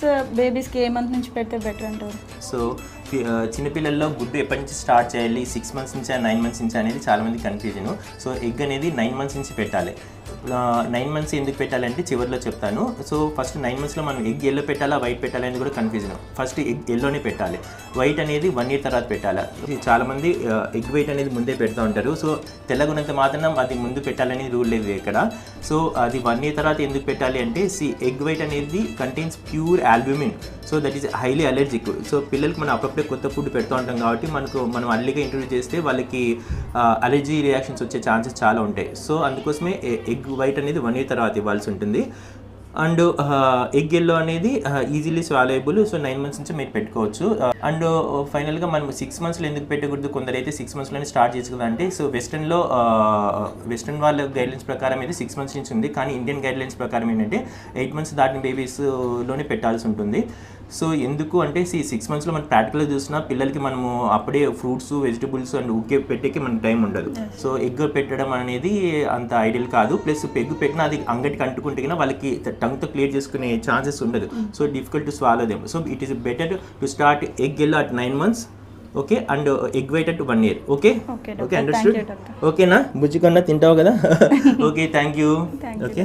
Eggs బేబీస్కి ఏ month నుంచి పెడితే better అంటారు. సో చిన్నపిల్లల్లో గుడ్డు ఎప్పటి నుంచి స్టార్ట్ చేయాలి సిక్స్ మంత్స్ నుంచి నైన్ మంత్స్ నుంచి అనేది చాలా మంది కన్ఫ్యూజన్ సో ఎగ్ అనేది నైన్ మంత్స్ నుంచి పెట్టాలి. నైన్ మంత్స్ ఎందుకు పెట్టాలంటే చివరిలో చెప్తాను. సో ఫస్ట్ నైన్ మంత్స్లో మనం ఎగ్ ఎల్లో పెట్టాలా వైట్ పెట్టాలా అనేది కూడా కన్ఫ్యూజన్ ఫస్ట్ ఎగ్ ఎల్లోనే పెట్టాలి. వైట్ అనేది వన్ ఇయర్ తర్వాత పెట్టాలి. చాలామంది ఎగ్ వైట్ అనేది ముందే పెడతా ఉంటారు. సో తెల్లగున్నంత మాత్రం అది ముందు పెట్టాలని రూల్ లేదు ఇక్కడ. సో అది వన్ ఇయర్ తర్వాత ఎందుకు పెట్టాలి అంటే సి ఎగ్ వైట్ అనేది contains pure albumin. So that is highly allergic. So పిల్లలకి మనం అప్పుడప్పుడే కొత్త ఫుడ్ పెడుతూ ఉంటాం కాబట్టి మనకు మనం అర్లీగా ఇంట్రడ్యూస్ చేస్తే వాళ్ళకి అలర్జీ రియాక్షన్స్ వచ్చే ఛాన్సెస్ చాలా ఉంటాయి. సో అందుకోసమే ఎగ్ వైట్ అనేది వన్ ఇయర్ తర్వాత ఇవ్వాల్సి ఉంటుంది. అండ్ ఎగ్ ఎల్లో అనేది easily swallowable so nine months నుంచి మీరు పెట్టుకోవచ్చు. అండ్ ఫైనల్గా మనం సిక్స్ మంత్స్లో ఎందుకు పెట్టకూడదు? కొందరైతే సిక్స్ మంత్స్లోనే స్టార్ట్ చేసుకుందంటే సో వెస్టర్న్లో వెస్టర్న్ వాళ్ళ గైడ్లైన్స్ ప్రకారం అయితే సిక్స్ మంత్స్ నుంచి ఉంది. కానీ ఇండియన్ గైడ్లైన్స్ ప్రకారం ఏంటంటే ఎయిట్ మంత్స్ దాటిన బేబీస్లోనే పెట్టాల్సి ఉంటుంది. సో ఎందుకు అంటే సి సిక్స్ మంత్స్లో మనం ప్రాక్టికల్గా చూసినా పిల్లలకి మనము అప్పుడే ఫ్రూట్స్ వెజిటబుల్స్ అండ్ ఉకే పెట్టేకి మనకి టైం ఉండదు. సో ఎగ్ పెట్టడం అనేది అంత ఐడియల్ కాదు. ప్లస్ ఎగ్ పెట్టినా అది అంగటికి అంటుకుంటే కన్నా వాళ్ళకి టంగ్తో క్లియర్ చేసుకునే ఛాన్సెస్ ఉండదు. So difficult to swallow them so it is better to start egg yellow at nine months okay and egg white at one year okay okay. Understood. ఓకేనా బుజ్జి కన్నా తింటావు కదా ఓకే థ్యాంక్ యూ ఓకే